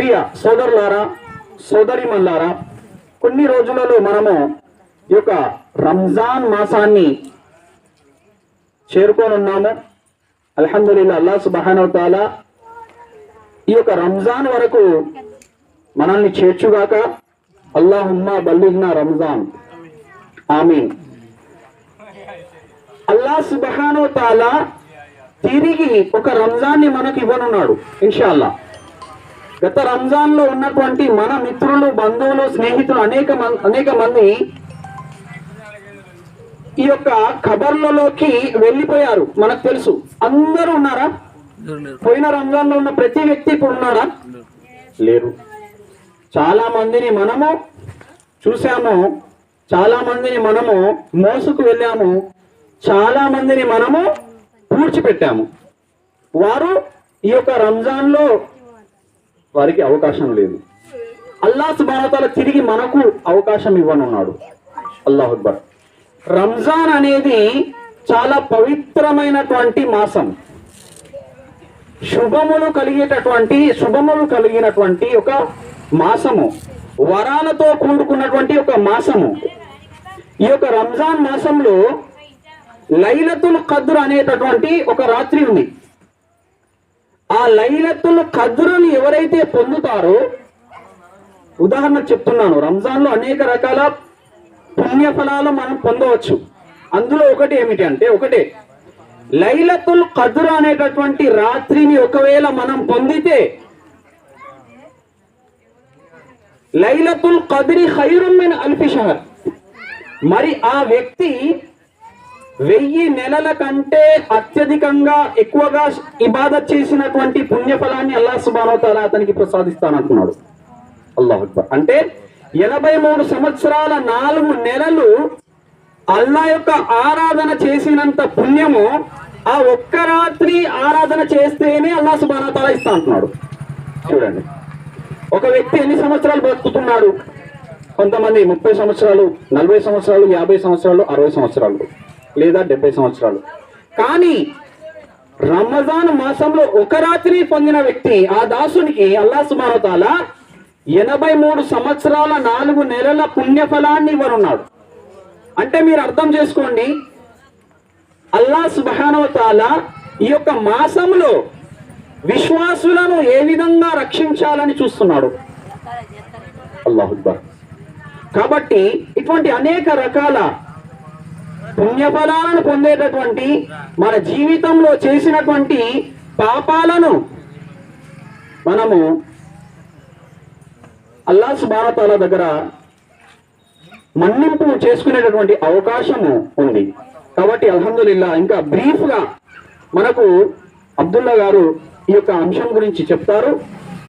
ప్రియ సోదరులారా సోదరిమల్లారా కొన్ని రోజులలో మనము ఈ యొక్క రంజాన్ మాసాన్ని చేరుకోనున్నాము అల్హందుల్లా అల్లా సుబహానవతాల ఈ యొక్క రంజాన్ వరకు మనల్ని చేర్చుగాక అల్లాహుమ్మా బల్లిగ్నా రంజాన్. ఆమె అల్లా సుబహానో తాలా తిరిగి ఒక రంజాన్ని మనకు ఇవ్వనున్నాడు ఇన్షాల్లా గత రంజాన్లో ఉన్నటువంటి మన మిత్రులు బంధువులు స్నేహితులు అనేక అనేక మంది ఈ యొక్క ఖబర్లలోకి వెళ్ళిపోయారు. మనకు తెలుసు. అందరూ ఉన్నారా? పోయిన రంజాన్లో ఉన్న ప్రతి వ్యక్తి ఇప్పుడు ఉన్నారా లేరు. చాలా మందిని మనము చూసాము చాలా మందిని మనము మోసుకు వెళ్ళాము. చాలా మందిని మనము పూడ్చిపెట్టాము. వారు ఈ యొక్క రంజాన్లో వారికి అవకాశం లేదు. అల్లా సుబానతాల తిరిగి మనకు అవకాశం ఇవ్వనున్నాడు. అల్లాహ్ అక్బర్. రంజాన్ అనేది చాలా పవిత్రమైనటువంటి మాసం. శుభములు కలిగేటటువంటి శుభములు కలిగినటువంటి ఒక మాసము. వరాలతో కూడుకున్నటువంటి ఒక మాసము. ఈ యొక్క రంజాన్ మాసంలో లైలతుల్ కద్ర్ అనేటటువంటి ఒక రాత్రి ఉంది. ఆ లైలతుల్ కద్రుని ఎవరైతే పొందుతారో ఉదాహరణ చెప్తున్నాను రంజాన్లో అనేక రకాల పుణ్య ఫలాలు మనం పొందవచ్చు. అందులో ఒకటి ఏమిటి అంటే ఒకటే లైలతుల్ కద్ర్ అనేటటువంటి రాత్రిని ఒకవేళ మనం పొందితే లైలతుల్ కద్రి ఖైరుమ్ అల్ఫిషహర్ మరి ఆ వ్యక్తి వెయ్యి నెలల కంటే అత్యధికంగా ఎక్కువగా ఇబాదత్ చేసినటువంటి పుణ్యఫలాన్ని అల్లా సుబానోతాల అతనికి ప్రసాదిస్తానంటున్నాడు. అల్లాహ్ అక్బర్. అంటే ఎనభై మూడు సంవత్సరాల నాలుగు నెలలు అల్లా యొక్క ఆరాధన చేసినంత పుణ్యము ఆ ఒక్క రాత్రి ఆరాధన చేస్తేనే అల్లా సుబానోతాల ఇస్తా అంటున్నాడు చూడండి. ఒక వ్యక్తి ఎన్ని సంవత్సరాలు బతుకుతున్నాడు? కొంతమంది ముప్పై సంవత్సరాలు నలభై సంవత్సరాలు యాభై సంవత్సరాలు అరవై సంవత్సరాలు. లేదా డెబ్బై సంవత్సరాలు. కానీ రమజాన్ మాసంలో ఒక రాత్రి పొందిన వ్యక్తి ఆ దాసునికి అల్లా సుమానతాల ఎనభై మూడు సంవత్సరాల నాలుగు నెలల పుణ్యఫలాన్ని ఇవ్వనున్నాడు. అంటే మీరు అర్థం చేసుకోండి అల్లా సుబహానవతాల ఈ యొక్క మాసంలో విశ్వాసులను ఏ విధంగా రక్షించాలని చూస్తున్నాడు? అల్లాహ్ కాబట్టి ఇటువంటి అనేక రకాల పుణ్యఫలాలను పొందేటటువంటి మన జీవితంలో చేసినటువంటి పాపాలను మనము అల్లా సుబానతాల దగ్గర మన్నింపు చేసుకునేటటువంటి అవకాశము ఉంది. కాబట్టి అల్హందుల్లా ఇంకా బ్రీఫ్గా మనకు అబ్దుల్లా గారు ఈ యొక్క అంశం గురించి చెప్తారు.